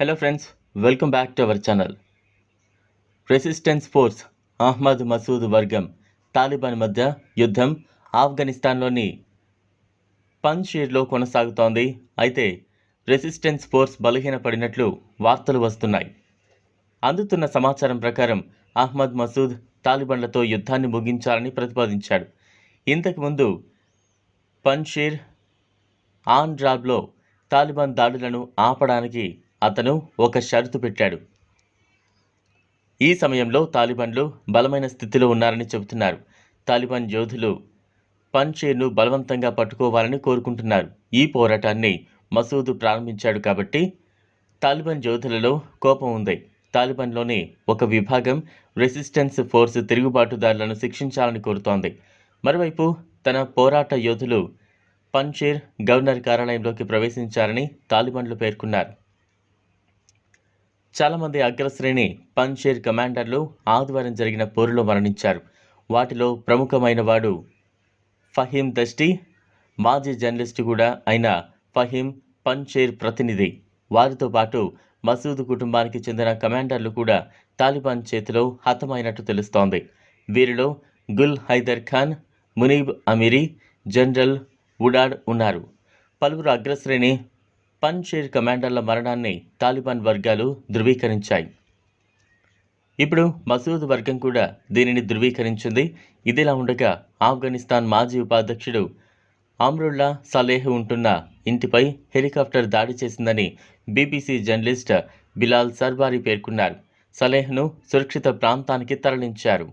Hello friends welcome back to our channel resistance force Ahmad Masood వర్గం తాలిబాన్ మధ్య యుద్ధం ఆఫ్ఘనిస్తాన్లోని పంజీర్లో కొనసాగుతోంది. అయితే రెసిస్టెన్స్ ఫోర్స్ బలహీనపడినట్లు వార్తలు వస్తున్నాయి. అందుతున్న సమాచారం ప్రకారం అహ్మద్ మసూద్ తాలిబాన్లతో యుద్ధాన్ని ముగించాలని ప్రతిపాదించాడు. ఇంతకుముందు పంషీర్ ఆన్ డ్రాబ్లో తాలిబాన్ దాడులను ఆపడానికి అతను ఒక షరతు పెట్టాడు. ఈ సమయంలో తాలిబాన్లు బలమైన స్థితిలో ఉన్నారని చెబుతున్నారు. తాలిబాన్ యోధులు పన్షేర్ను బలవంతంగా పట్టుకోవాలని కోరుకుంటున్నారు. ఈ పోరాటాన్ని మసూద్ ప్రారంభించాడు కాబట్టి తాలిబాన్ యోధులలో కోపం ఉంది. తాలిబాన్లోని ఒక విభాగం రెసిస్టెన్స్ ఫోర్స్ తిరుగుబాటుదారులను శిక్షించాలని కోరుతోంది. మరోవైపు తన పోరాట యోధులు పంషీర్ గవర్నర్ కార్యాలయంలోకి ప్రవేశించారని తాలిబాన్లు పేర్కొన్నారు. చాలామంది అగ్రశ్రేణి పన్షేర్ కమాండర్లు ఆదివారం జరిగిన పోరులో మరణించారు. వాటిలో ప్రముఖమైన వాడు ఫహీం దష్టి మాజీ జర్నలిస్టు కూడా అయిన ఫహీం పన్షేర్ ప్రతినిధి. వారితో పాటు మసూద్ కుటుంబానికి చెందిన కమాండర్లు కూడా తాలిబాన్ చేతిలో హతమైనట్టు తెలుస్తోంది. వీరిలో గుల్ హైదర్ ఖాన్ మునీబ్ అమీరీ జనరల్ ఉడాడ్ ఉన్నారు. పలువురు అగ్రశ్రేణి పంచేర్ కమాండర్ల మరణాన్ని తాలిబాన్ వర్గాలు ధృవీకరించాయి. ఇప్పుడు మసూద్ వర్గం కూడా దీనిని ధృవీకరించింది. ఇదిలా ఉండగా ఆఫ్ఘనిస్తాన్ మాజీ ఉపాధ్యక్షుడు అమ్రుల్లా సలేహ్ ఉంటున్న ఇంటిపై హెలికాప్టర్ దాడి చేసిందని బీబీసీ జర్నలిస్ట్ బిలాల్ సర్బారి పేర్కొన్నారు. సలేహ్ను సురక్షిత ప్రాంతానికి తరలించారు.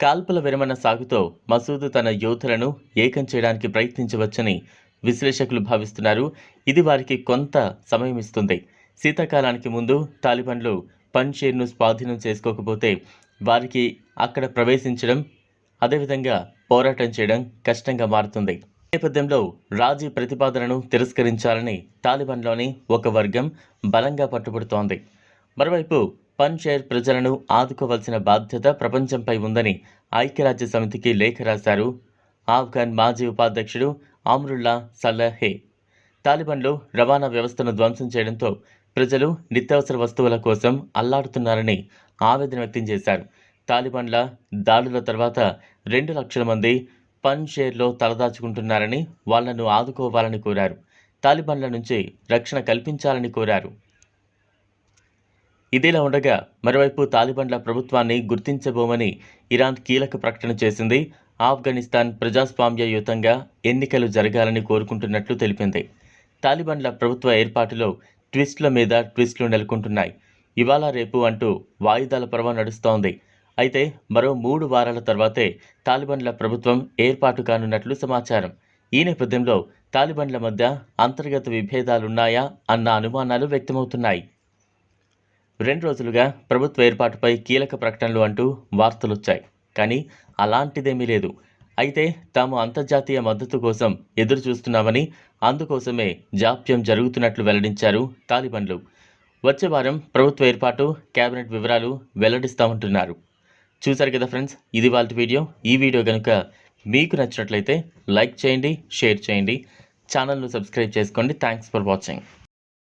కాల్పుల విరమణ సాగుతో మసూద్ తన యోధులను ఏకం చేయడానికి ప్రయత్నించవచ్చని విశ్లేషకులు భావిస్తున్నారు. ఇది వారికి కొంత సమయం ఇస్తుంది. శీతాకాలానికి ముందు తాలిబాన్లు పన్షేర్ను స్వాధీనం చేసుకోకపోతే వారికి అక్కడ ప్రవేశించడం అదేవిధంగా పోరాటం చేయడం కష్టంగా మారుతుంది. నేపథ్యంలో రాజీ ప్రతిపాదనను తిరస్కరించాలని తాలిబాన్లోని ఒక వర్గం బలంగా పట్టుబడుతోంది. మరోవైపు పన్షేర్ ప్రజలను ఆదుకోవాల్సిన బాధ్యత ప్రపంచంపై ఉందని ఐక్యరాజ్య సమితికి లేఖ రాశారు. ఆఫ్ఘన్ మాజీ ఉపాధ్యక్షుడు ఆమ్రుల్లా సలహే తాలిబాన్లు రవాణా వ్యవస్థను ధ్వంసం చేయడంతో ప్రజలు నిత్యావసర వస్తువుల కోసం అల్లాడుతున్నారని ఆవేదన వ్యక్తం చేశారు. తాలిబాన్ల దాడుల తర్వాత రెండు లక్షల మంది పన్షేర్లో తలదాచుకుంటున్నారని వాళ్ళను ఆదుకోవాలని కోరారు. తాలిబాన్ల నుంచి రక్షణ కల్పించాలని కోరారు. ఇదిలా ఉండగా మరోవైపు తాలిబాన్ల ప్రభుత్వాన్ని గుర్తించబోమని ఇరాన్ కీలక ప్రకటన చేసింది ఆఫ్ఘనిస్తాన్ ప్రజాస్వామ్యయుతంగా ఎన్నికలు జరగాలని కోరుకుంటున్నట్లు తెలిపింది. తాలిబాన్ల ప్రభుత్వ ఏర్పాటులో ట్విస్టుల మీద ట్విస్టులు నెలకొంటున్నాయి. ఇవాళ రేపు అంటూ వాయిదాల పర్వ నడుస్తోంది. అయితే మరో మూడు వారాల తర్వాతే తాలిబాన్ల ప్రభుత్వం ఏర్పాటు కానున్నట్లు సమాచారం. ఈ నేపథ్యంలో తాలిబాన్ల మధ్య అంతర్గత విభేదాలున్నాయా అన్న అనుమానాలు వ్యక్తమవుతున్నాయి. రెండు రోజులుగా ప్రభుత్వ ఏర్పాటుపై కీలక ప్రకటనలు అంటూ వార్తలొచ్చాయి. కానీ అలాంటిదేమీ లేదు. అయితే తాము అంతర్జాతీయ మద్దతు కోసం ఎదురు చూస్తున్నామని అందుకోసమే జాప్యం జరుగుతున్నట్లు వెల్లడించారు తాలిబన్లు. వచ్చే వారం ప్రభుత్వ ఏర్పాటు కేబినెట్ వివరాలు వెల్లడిస్తామంటున్నారు. చూసారు కదా ఫ్రెండ్స్ ఇది వాళ్ళ వీడియో. ఈ వీడియో కనుక మీకు నచ్చినట్లయితే లైక్ చేయండి షేర్ చేయండి. ఛానల్ను సబ్స్క్రైబ్ చేసుకోండి. Thanks for watching.